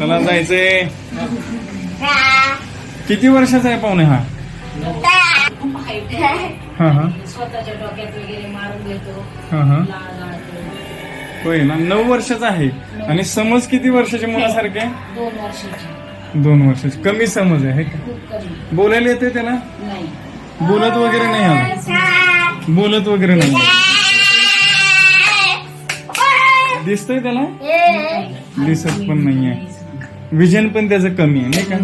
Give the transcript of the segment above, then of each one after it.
चला जायचंय. किती वर्षाचा आहे पाहुणे हा? हा हा. स्वतःच्या डोक्यात वगैरे मारून घेतो हा हा. लाळ होय ना नऊ वर्षाचा आहे. आणि समज किती वर्षाच्या मुलासारखे? आहे? दोन वर्षाची. दोन वर्षाची. कमी समज आहे हे का? खूप कमी. बोलायला येते त्याला? नाही. बोलत वगैरे नाही अजून बोलत वगैरे नाही दिसतंय त्याला? दिसत पण नाहीये. विजन पण त्याचं कमी आहे नाही का?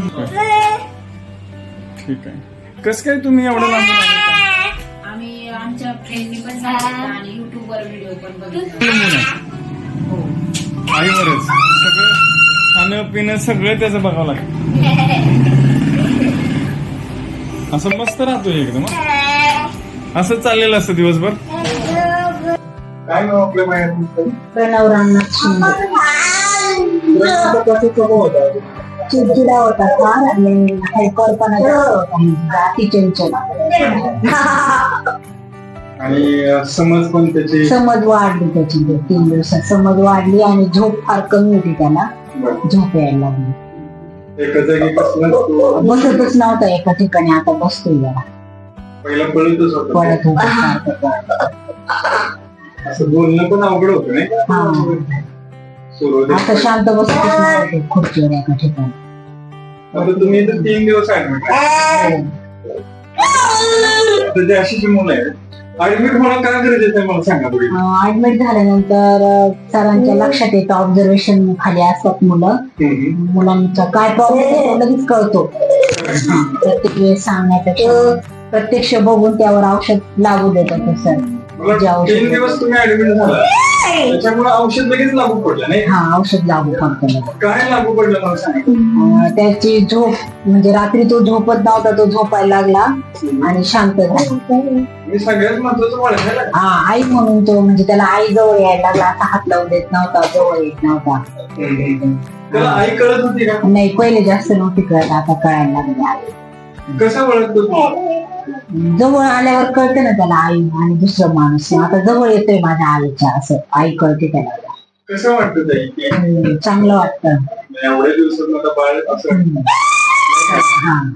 ठीक आहे. कस काय तुम्ही एवढं आले? आम्ही आमच्या फ्रेंडनी पण सांगितलं आणि युट्यूब वर व्हिडिओ पण बघितला. किती मुलं आहे? हो. आईवरच. सगळं खाणं पिणं सगळं त्याचं बघावं लागतं असं मस्त राहतोय एकदम हं? असं चाललेलं असतं दिवसभर. काय नाव आपल्या मायात प्रणव रामनाथ शिंदे. चिडचिडा होता फार आणि हायपरपणा जास्त होता अति चंचल आणि अं, समज पण त्याची समज वाढली त्याची दोन तीन दिवसात समज वाढली आणि झोप फार कमी होती त्याला झोप यायला लागली एका जागी कसलं नसतो. बसतच नव्हता एका ठिकाणी आता बसतोय जरा पहिला पळतच होतं होता. असं बोलणं पण अवघड होतं नाही. आता शांत खुर्चीवर एका ठिकाणी? आता तुम्ही इथं तीन दिवस ऍडमिट जे अशी जी मुलं आहेत. ऍडमिट होणं का गरजेचं आहे मला सांगा थोडी ऍडमिट झाल्यानंतर सरांच्या लक्षात येतं ऑब्झर्वेशन खाली असतात मुलं. मुलांचा काय प्रॉब्लेम लगेच कळतो. हा, प्रत्येक वेळेस सांगण्यापेक्षा. प्रत्यक्ष बघून त्यावर औषध लागू देतात सर. मला जे औषध- तीन दिवस तुम्ही ऍडमिट झाला. त्याच्यामुळे औषध लगेच लागू पडलं नाही हा औषध लागू लगेच. काय लागू पडलं मला सांगा? अं, त्याची झोप म्हणजे रात्री तो झोपत नव्हता तो झोपायला लागला आणि शांत झाला. मी सगळ्यात महत्वाचं हा आई म्हणून तो म्हणजे त्याला आई जवळ यायला लागला. आता हात लावून देत नव्हता जवळ येत नव्हता. त्याला आई कळत होती का? नाही पहिले जास्त नव्हती कळत आता कळायला लागली. आई कसं ओळखतो तू? जवळ आल्यावर कळते ना त्याला आई आणि दुसरं माणूस. आता जवळ येतोय माझ्या आईच्या असं. आई कळते त्याला. कसं वाटतं ताई? की हम्म, चांगलं वाटतं. एवढ्या दिवसात आता बाळ असं हम्म. हा.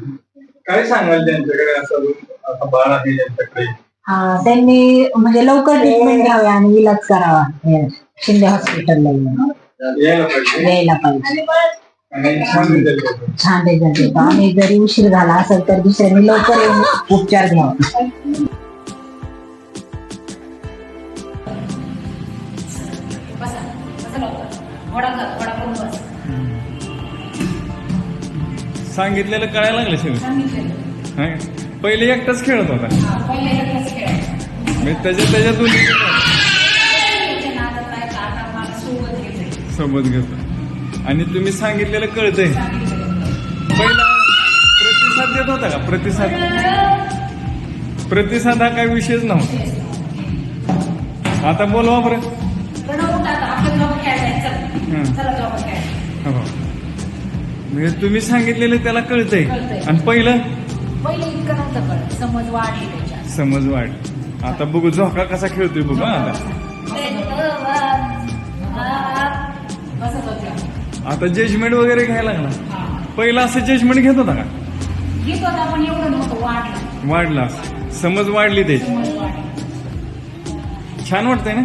काय सांगाल त्यांच्याकडे असं अजून? आता बाळ आहे त्यांच्याकडे. हा, त्यांनी म्हणजे लवकर ट्रीटमेंट घ्यावी आणि इलाज करावा. हे शिंदे हॉस्पिटलला येऊन. यायला पाहिजे. यायला पाहिजे. छान रिझल्ट येतो आणि जरी उशीर झाला असेल तर दुसऱ्यांनी लवकर येऊन उपचार घ्यावा. सांगितलेलं कळायला लागलं हाय. पहिले एकटाच खेळत होता. त्याच्या त्याच्या दोन्ही त्याच्या नादात नाही का आता मला सोबत घेतोय. सोबत घेतो आणि तुम्ही सांगितलेलं कळतंय. पहिला प्रतिसाद देत होता का? प्रतिसाद. प्रतिसाद हा काही विषयच नव्हता. आता बोलवा बरं. म्हणजे तुम्ही सांगितलेलं त्याला कळतंय. आणि पहिलं? समज वाढ आता बघू झोका कसा खेळतोय बघू आता आता जजमेंट वगैरे घ्यायला लागला. पहिला असं जजमेंट घेत होता का? घेत होता पण एवढं नव्हतं वाढलं. वाढला. समज वाढली त्याची. वाढली. छान वाटतंय ना?